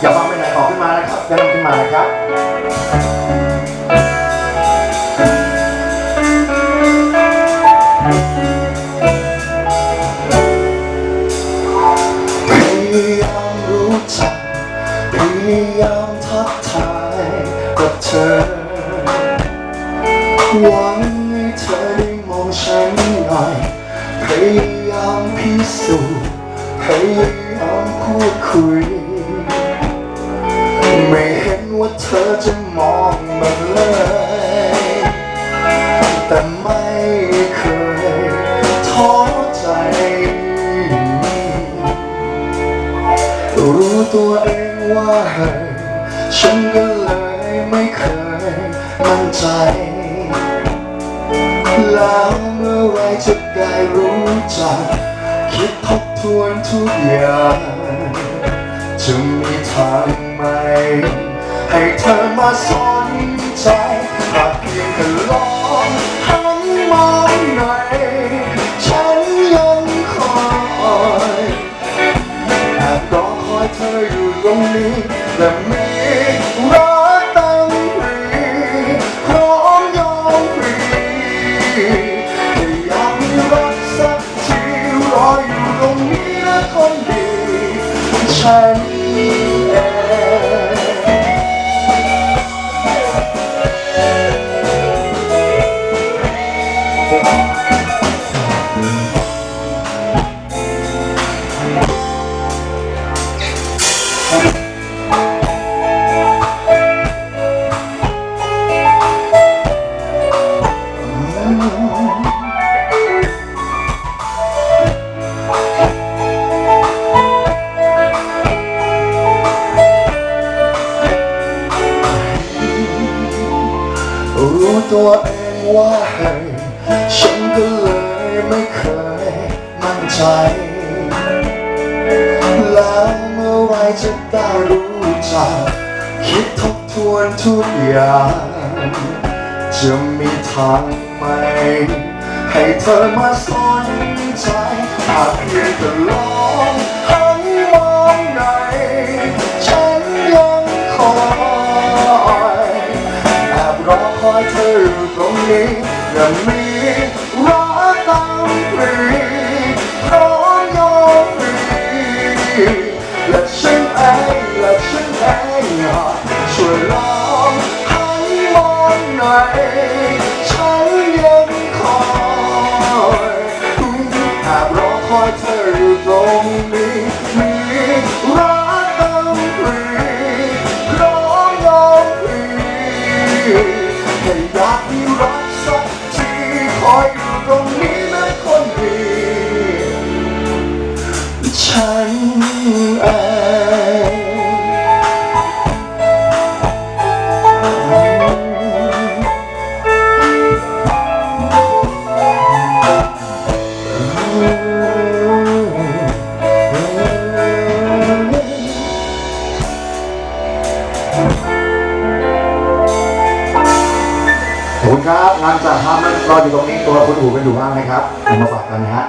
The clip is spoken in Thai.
อย่าวางไปไหนออกขึ้นมานะครับเดินขึ้นมานะครับพยายามรู้จพยายามทักทายกับเธอหวังให้เธอได้มองฉันหน่อยพยายามพิสูจน์ ยายามพูดคุย ไม่เห็นว่าเธอจะมองมันเลย แต่ไม่เคยท้อใจ รู้ตัวเองว่าเฮ้ยฉันก็เลยไม่เคยมั่นใจ แล้วเมื่อไรจะได้รู้จักคิดทบ ทวนทุกอย่างจะมีทางไหมให้เธอมาสน นี้นะค ตัวเองว่าเฮ้ยฉันก็เลยไม่เคยมั่นใจ แล้วเมื่อไรจะได้รู้จักคิดทบทวนทุกอย่าง จะมีทางไหม ให้เธอมาสนใจหากเพียงแต่ลอง อยู่ตรงนี้และมีรักตั้งปรีร้อมยอมปรีและฉันเองและฉันเองช่วยลอ ครับงานจัดทำรออยู่ตรงนี้ตัวคุณอู๋เป็นอยู่บ้างไหมครับเอามาฝากกันนะฮะ